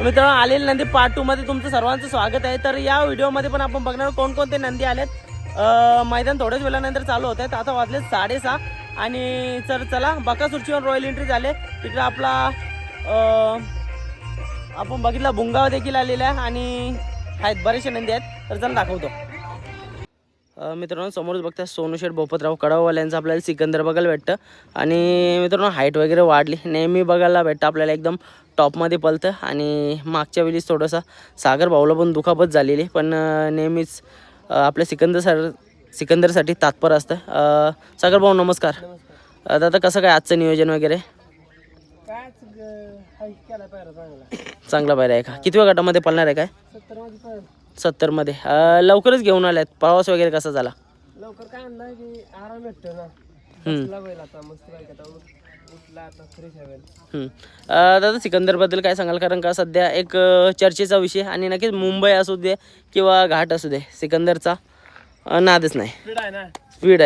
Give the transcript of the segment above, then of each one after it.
मित्र आलेले Nandi part two मध्ये तुमचं सर्वांचं स्वागत आहे. तर या व्हिडिओमध्ये पण आपण बघणार कोणकोणते नंदी आलेत. मैदान थोड्याच वेळानंतर चालू होत आहेत. आता वाजले साडेसहा. आणि तर चला बकासूरची रॉयल एंट्री झाले. तिकडे आपला आपण बघितला भुंगाव देखील आलेला आहे. आणि आहेत बरेचसे नंदी आहेत. तर चला दाखवतो. मित्रांनो समोरच बघता सोनूशेठ बोपतराव कडावाल्यांचं आपल्याला सिकंदर बघायला भेटतं. आणि मित्रांनो हाईट वगैरे वाढली. नेहमी बघायला भेटतं आपल्याला एकदम. टॉपमध्ये पलतं आणि मागच्या वेळीच थोडंसं सागर भाऊला पण दुखापत झालेली पण नेहमीच आपल्या सिकंदर सर सिकंदरसाठी तात्पर असतं. सागर भाऊ नमस्कार. दादा कसं काय आजचं नियोजन वगैरे? चांगला पाहिजे आहे का? कितव्या गटामध्ये पळणार आहे काय? सत्तरमध्ये. लवकरच घेऊन आल्यात. प्रवास वगैरे कसा झाला? लवकर काय आणलं की आराम भेटतो ना. हम्म. हम्म. अ, दादा सिकंदरबद्दल काय सांगाल? कारण का सध्या एक अ, चर्चेचा विषय आणि नक्कीच मुंबई असू दे किंवा घाट असू दे सिकंदरचा अ, नादच नाही. स्पीड आहे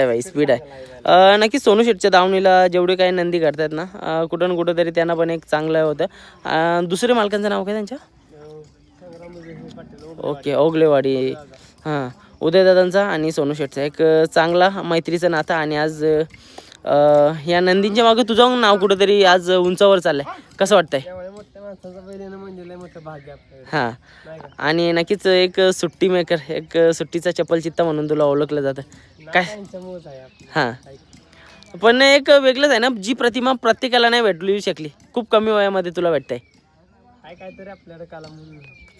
ना? स्पीड आहे अ, नक्कीच सोनू शेटच्या दावणीला जेवढे काही नंदी करतात ना अ, कुठं ना कुठं तरी त्यांना पण एक चांगलं होतं. अ, दुसरे मालकांचं नाव काय त्यांच्या? ओके ओगलेवाडी. हां उदयदादांचा आणि सोनू शेटचा एक अ, चांगला मैत्रीचं नातं आणि आज अ, या नंदींच्या मागे तुझं नाव कुठंतरी आज उंचावर चाललंय. कसं वाटतंय? म्हणजे हां. आणि नक्कीच एक सुट्टी मेकर एक सुट्टीचा चप्पल चित्ता म्हणून तुला ओळखलं जातं. काय? हां. पण एक वेगळंच आहे ना जी प्रतिमा प्रत्येकाला नाही भेटू शकली खूप कमी वयामध्ये तुला भेटतंय. काला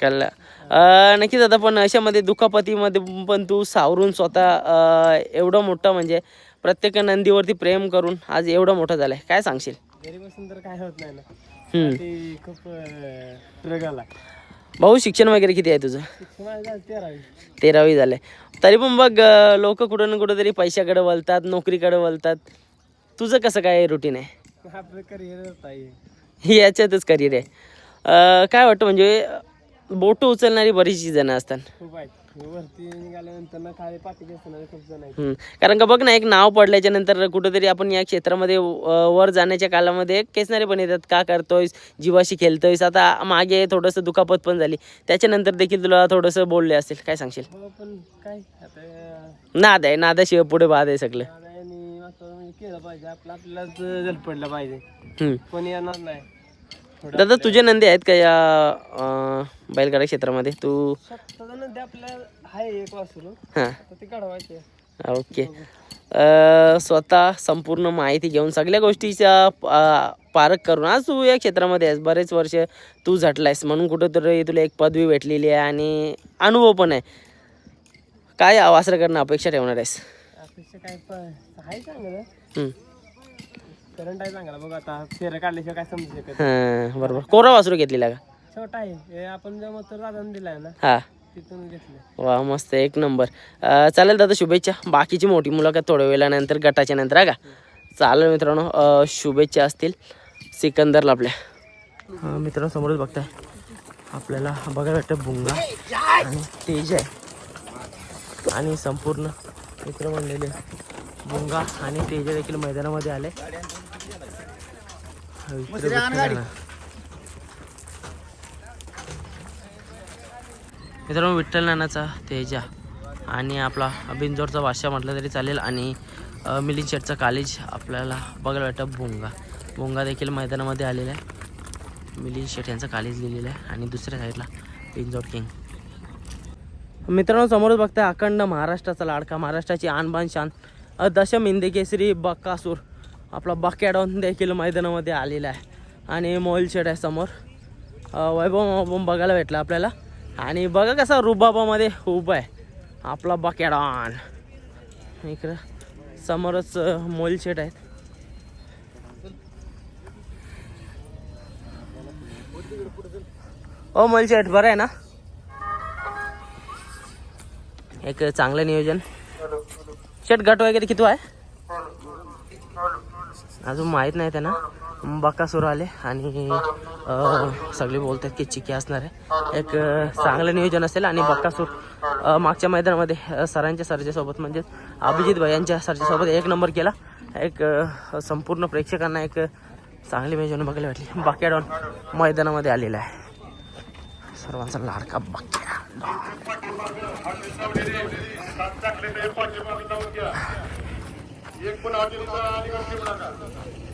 कळलं. नक्कीच आता पण अशामध्ये दुखापतीमध्ये पण तू सावरून स्वतः एवढं मोठं म्हणजे प्रत्येक नंदीवरती प्रेम करून आज एवढं मोठं झालंय. काय सांगशील? घरी बसून तर काय होत नाही ना. हम्म. ते खूप ट्रगल आहे भाऊ शिक्षण वगैरे किती आहे तुझं? आहे झालं तेरावी. तेरावी झालंय. तरी पण बघ लोक कुठं ना कुठं तरी पैशाकडे वळतात नोकरीकडे वळतात. तुझं कसं काय रुटीन आहे? आपलं करिअर आहे हे याच्यातच करिअर आहे. अं, काय वाटतं म्हणजे बोटं उचलणारी बरीचशी जणं असतात. कारण का बघ ना एक नाव पडल्याच्या नंतर कुठेतरी आपण या क्षेत्रामध्ये वर जाण्याच्या कालामध्ये केसनारे पण येतात. का करतोयस? जीवाशी खेळतोयस. आता मागे थोडंसं दुखापत पण झाली. त्याच्यानंतर देखील तुला थोडंसं बोलले असेल काय सांगशील? हो नाद आहे. नादाशिवाय पुढे बाद आहे सगळं. केलं पाहिजे. आपलं आपल्यालाच जल पडलं पाहिजे. कोणी येणार नाही. दादा तुझे नंदी आहेत का या अ, बैलगाडा क्षेत्रामध्ये? तू स्वतःचा नंतर आपल्या आहे एक वासरू. हां. आता ते काढवायचे ओके. अ, स्वतः संपूर्ण माहिती घेऊन सगळ्या गोष्टीचा अ, पारख करून आज तू या क्षेत्रामध्ये आहेस. बरेच वर्ष तू झटलायस. म्हणून कुठंतरी तुला एक पदवी भेटलेली आहे आणि अनुभव पण आहे. काय वासर करणं अपेक्षा ठेवणार आहेस? अपेक्षा काय प- आहे चांगलं. हम्म. करंट आहे चांगला. बघ आता फेरं काढल्याशिवाय काय समजू शकत हां बरोबर. कोरा वासरू घेतलेला का? छोटा आहे. हे आपण जेव्हा तर दादाने दिलाय ना हां. तिथून घेतलं वा मस्त. एक नंबर. अ, चालेल दादा शुभेच्छा. बाकीची मोठी मुलाखत थोड्या वेळानंतर गटाच्या नंतर हा का? चालेल मित्रांनो. अ, शुभेच्छा असतील सिकंदरला आपल्या. अ, मित्रांनो समोरच बघताय. आपल्याला बघायला वाटतं भुंगा आणि तेज आहे. आणि संपूर्ण मित्र म्हणलेले भुंगा आणि तेज देखील मैदानामध्ये आले. मित्रांनो विठ्ठल नानाचा तेजा आणि आपला बिंजोरचा बादशाह म्हटलं तरी चालेल आणि मिलिंद शेटचा कॉलेज आपल्याला बघायला वाटतं भोंगा. भोंगा देखील मैदानामध्ये आलेला आहे. मिलिंद शेट यांचं कॉलेज लिहिलेलं आहे आणि दुसऱ्या साईडला बिंजोर किंग. मित्रांनो समोरच बघताय अखंड महाराष्ट्राचा लाडका महाराष्ट्राची आणबान शान दशम हिंदी केसरी बक्कासूर आपला बक्याडॉन देखील मैदानामध्ये आलेला आहे. आणि मोईल शेट आहे समोर. वैभव बघायला भेटला आपल्याला. आणि बघा कसा रुबाबामध्ये उभा आहे. आपला बकेडॉन इकडं समोरच मोईल शेड आहेत. ओ मोल शेट बरं आहे ना? एक चांगलं नियोजन. शेट गट वगैरे किती आहे? अजून माहीत नाही त्यांना. बक्कासूर आले आणि सगळे बोलतात की चिकी असणार आहे. एक चांगलं नियोजन असेल आणि बक्कासूर अं, मागच्या मैदानामध्ये सरांच्या सरजेसोबत म्हणजे अभिजित भैयांच्या सरजेसोबत एक नंबर केला. एक संपूर्ण प्रेक्षकांना एक चांगली नियोजन बघायला भेटली. बाक्याडॉन मैदानामध्ये आलेला आहे. सर्वांचा लाडका बक्या एक पण हॉटेलचा अधिकार ठेवू नका